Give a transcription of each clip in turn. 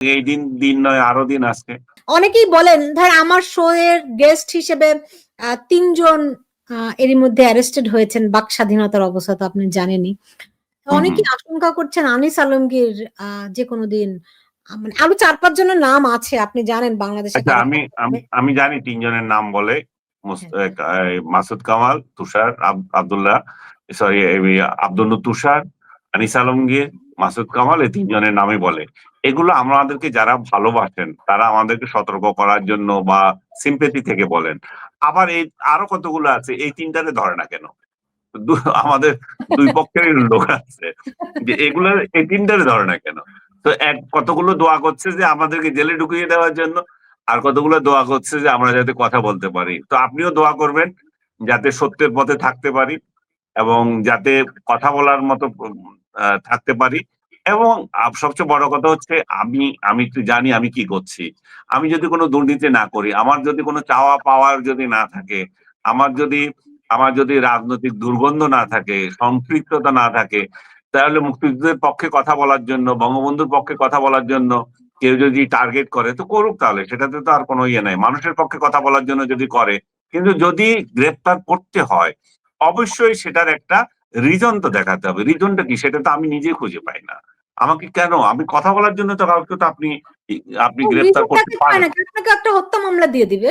এই দিন দিন নয় আরও দিন আসছে অনেকেই বলেন ধর আমার শো এর গেস্ট হিসেবে তিনজন এরই মধ্যে অ্যারেস্টেড হয়েছেন বাক স্বাধীনতার অবস্থা তো আপনি জানেনই অনেকেই আশঙ্কা করছেন আনিস আলমগীর যে কোনো দিন মানে আরও চার পাঁচ জনের নাম আছে আপনি জানেন বাংলাদেশে আচ্ছা আমি আমি আছে। আমি জানি তিনজনের নাম বলে হ্যাঁ। মাসুদ কামাল তুষার আব- আব্দুল্লাহ সরি আব্দুল তুষার আনিস আলমগীর মাসুদ কামাল এই তিনজনের নামে বলে। এগুলো আমাদেরকে যারা ভালোবাসেন, তারা আমাদেরকে সতর্ক করার জন্য বা সিম্পেথি থেকে বলেন। আবার এই আরও কতগুলো আছে, এই তিনটারে ধরে না কেন? আমাদের দুই পক্ষের লোক আছে। যে এগুলো, এই তিনটারে ধরে না কেন? তো এক, কতগুলো দোয়া করছে যে আমাদেরকে জেলে ঢুকিয়ে দেওয়ার জন্য, আর কতগুলো দোয়া করছে যে আমরা যাতে কথা বলতে পারি। তো আপনিও দোয়া করবেন, যাতে সত্যের পথে থাকতে পারি এবং যাতে কথা বলার মতো থাকতে পারি। এবং সবচেয়ে বড় কথা হচ্ছে আমি আমি জানি আমি কি করছি। আমি যদি কোনো দুর্নীতি না করি, আমার যদি কোনো চাওয়া পাওয়ার যদি না থাকে, আমার যদি আমার যদি রাজনৈতিক দুর্গন্ধ না থাকে, সম্পৃক্ততা না থাকে, তাহলে মুক্তিযুদ্ধের পক্ষে কথা বলার জন্য, বঙ্গবন্ধুর পক্ষে কথা বলার জন্য কেউ যদি টার্গেট করে, তো করুক তাহলে। সেটাতে তো আর কোনো ইয়ে নাই। মানুষের পক্ষে কথা বলার জন্য যদি করে, কিন্তু যদি গ্রেপ্তার করতে হয়, অবশ্যই সেটার একটা রিজন তো দেখাতে হবে। রিজনটা কি? সেটা তো আমি নিজে খুঁজে পাই না। আমাকে কেন? আমি কথা বলার জন্য তো কাউকে তো আপনি আপনি রিজনটা করতে পারেন। আপনাকে একটা হত্যা মামলা দিয়ে দিবে।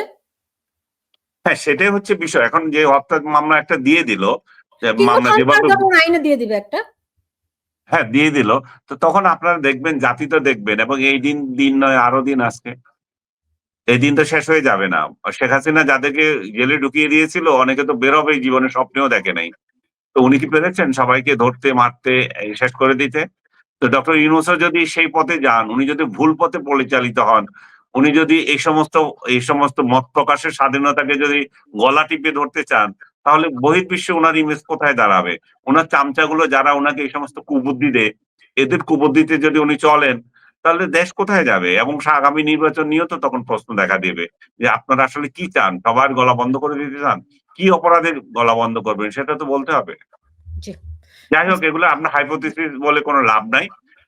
হ্যাঁ সেটাই হচ্ছে বিষয়। এখন যে হত্যা মামলা একটা দিয়ে দিল মামলা যেভাবে আইনে দিয়ে দিবে একটা? হ্যাঁ দিয়ে দিল। তো তখন আপনারা দেখবেন জাতি তো দেখবেন এবং এই দিন দিন নয় আরও দিন আসছে এই দিন তো শেষ হয়ে যাবে না। শেখ হাসিনা যাদেরকে জেলে ঢুকিয়ে দিয়েছিল অনেকে তো বেরোবে জীবনে স্বপ্নেও দেখে নাই। তো উনি কি পেরেছেন? সবাইকে ধরতে, মারতে, শেষ করে দিতে। তো ডক্টর ইউনুসও যদি সেই পথে যান, উনি যদি ভুল পথে পরিচালিত হন, উনি যদি এই সমস্ত এই সমস্ত মত প্রকাশের স্বাধীনতাকে যদি গলা টিপে ধরতে চান, তাহলে বহির্বিশ্বে ওনার ইমেজ কোথায় দাঁড়াবে? ওনার চামচাগুলো যারা ওনাকে এই সমস্ত কুবুদ্ধি দেয়, এদের কুবুদ্ধিতে যদি উনি চলেন, তাহলে দেশ কোথায় যাবে? এবং আগামী নির্বাচন নিয়েও তো তখন প্রশ্ন দেখা দেবে যে আপনারা আসলে কি চান? সবার গলা বন্ধ করে দিতে চান? কি অপরাধের গলা বন্ধ করবেন সেটা তো বলতে হবে। যাই হোক এগুলো আপনার হাইপোথিসিস বলে কোনো লাভ নাই।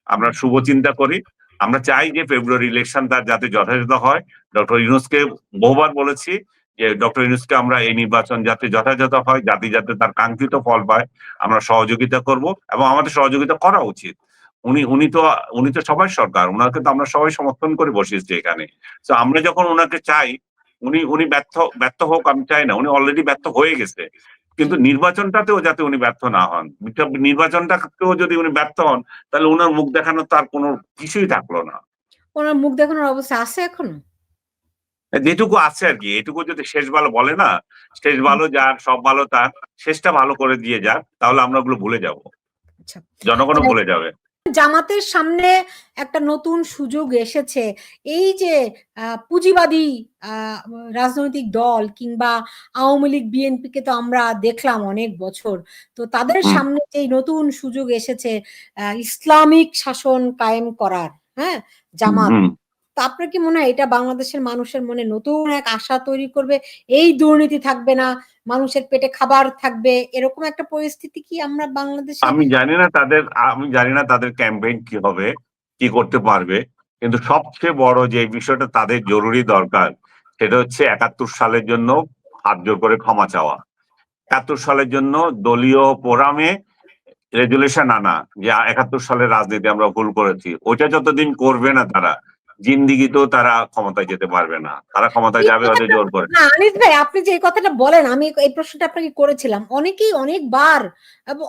আমরা শুভ চিন্তা করি। আমরা চাই যে ফেব্রুয়ারি ইলেকশন তার যাতে যথাযথ হয়। ডক্টর ইউনুসকে বহুবার বলেছি যে ডক্টর ইউনুসকে আমরা এই নির্বাচন যাতে যথাযথ হয় জাতি যাতে তার কাঙ্ক্ষিত ফল পায় আমরা সহযোগিতা করব এবং আমাদের সহযোগিতা করা উচিত। উনি উনি তো উনি তো সবাই সরকার ওনাকে তো আমরা সবাই সমর্থন করে বসিয়েছি এখানে। তো আমরা যখন ওনাকে চাই উনি উনি ব্যর্থ ব্যর্থ হোক আমি চাই না। উনি অলরেডি ব্যর্থ হয়ে গেছে। কিন্তু নির্বাচনটাতেও যাতে উনি ব্যর্থ না হন। নির্বাচনটাতেও যদি উনি ব্যর্থ হন তাহলে ওনার মুখ দেখানোর তার কোনো কিছুই থাকল না। ওনার মুখ দেখানোর অবস্থা আছে এখনও? যেটুকু আছে আর কি। এটুকু যদি শেষ ভালো বলে না শেষ ভালো যার সব ভালো তার শেষটা ভালো করে দিয়ে যাক তাহলে আমরা ওগুলো ভুলে যাব। আচ্ছা। জনগণও ভুলে যাবে। জামাতের সামনে একটা নতুন সুযোগ এসেছে। এই যে পুঁজিবাদী আহ, রাজনৈতিক দল কিংবা আওয়ামী লীগ বিএনপি কে তো আমরা দেখলাম অনেক বছর। তো তাদের সামনে যে নতুন সুযোগ এসেছে ইসলামিক শাসন কায়েম করার হ্যাঁ জামাত। তো আপনার কি মনে হয় এটা বাংলাদেশের মানুষের মনে নতুন এক আশা তৈরি করবে? এই দুর্নীতি থাকবে না, মানুষের পেটে খাবার থাকবে, এরকম একটা পরিস্থিতি কি আমরা বাংলাদেশে? আমি জানি না তাদের, আমি জানি না তাদের ক্যাম্পেইন কি হবে, কি করতে পারবে, কিন্তু সবচেয়ে বড় যে বিষয়টা তাদের জরুরি দরকার, সেটা হচ্ছে একাত্তর সালের জন্য হাত জোর করে ক্ষমা চাওয়া। একাত্তর সালের জন্য দলীয় পোরামে রেজুলেশন আনা, যে একাত্তর সালের রাজনীতি আমরা ভুল করেছি। ওইটা যতদিন করবে না তারা জিন্দিগিতেও তারা ক্ষমতায় যেতে পারবে না। তারা ক্ষমতায় যাবে ওদের জোর করে। না আনিস ভাই আপনি যে এই কথাটা বলেন আমি এই প্রশ্নটা আপনাকে করেছিলাম। অনেকেই অনেকবার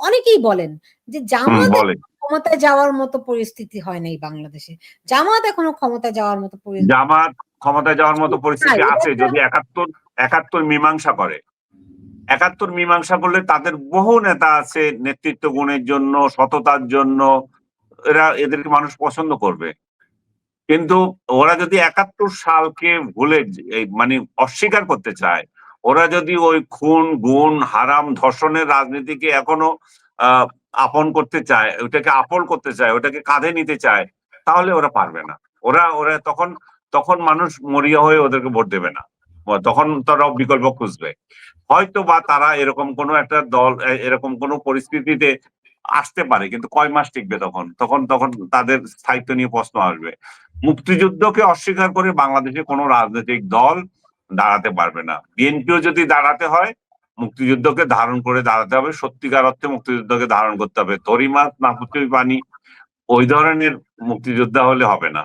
অনেকেই বলেন যে জামাত ক্ষমতায় যাওয়ার মতো পরিস্থিতি হয় নাই বাংলাদেশে। জামাত এখনও ক্ষমতায় যাওয়ার মতো পরিস্থিতি জামাত ক্ষমতায় যাওয়ার মতো পরিস্থিতি আছে যদি একাত্তর একাত্তর মীমাংসা করে। একাত্তর মীমাংসা করলে তাদের বহু নেতা আছে নেতৃত্ব গুণের জন্য সততার জন্য। এরা এদেরকে মানুষ পছন্দ করবে। কিন্তু ওরা যদি একাত্তর সালকে ভুলে মানে অস্বীকার করতে চায়, ওরা যদি ওই খুন, গুণ, হারাম, ধর্ষণের রাজনীতিকে এখনও আপন করতে চায়, ওটাকে আপন করতে চায়, ওটাকে কাঁধে নিতে চায়, তাহলে ওরা পারবে না। ওরা ওরা তখন তখন মানুষ মরিয়া হয়ে ওদেরকে ভোট দেবে না। তখন তারা বিকল্প খুঁজবে। হয়তো বা তারা এরকম কোনো একটা দল এরকম কোনো পরিস্থিতিতে আসতে পারে, কিন্তু কয় মাস টিকবে তখন? তখন তখন তাদের স্থায়িত্ব নিয়ে প্রশ্ন আসবে। মুক্তিযুদ্ধকে অস্বীকার করে বাংলাদেশে কোনো রাজনৈতিক দল দাঁড়াতে পারবে না। বিএনপিও যদি দাঁড়াতে হয়, মুক্তিযুদ্ধকে ধারণ করে দাঁড়াতে হবে। সত্যিকার অর্থে মুক্তিযুদ্ধকে ধারণ করতে হবে। তরিমাত না পানি ওই ধরনের মুক্তিযোদ্ধা হলে হবে না।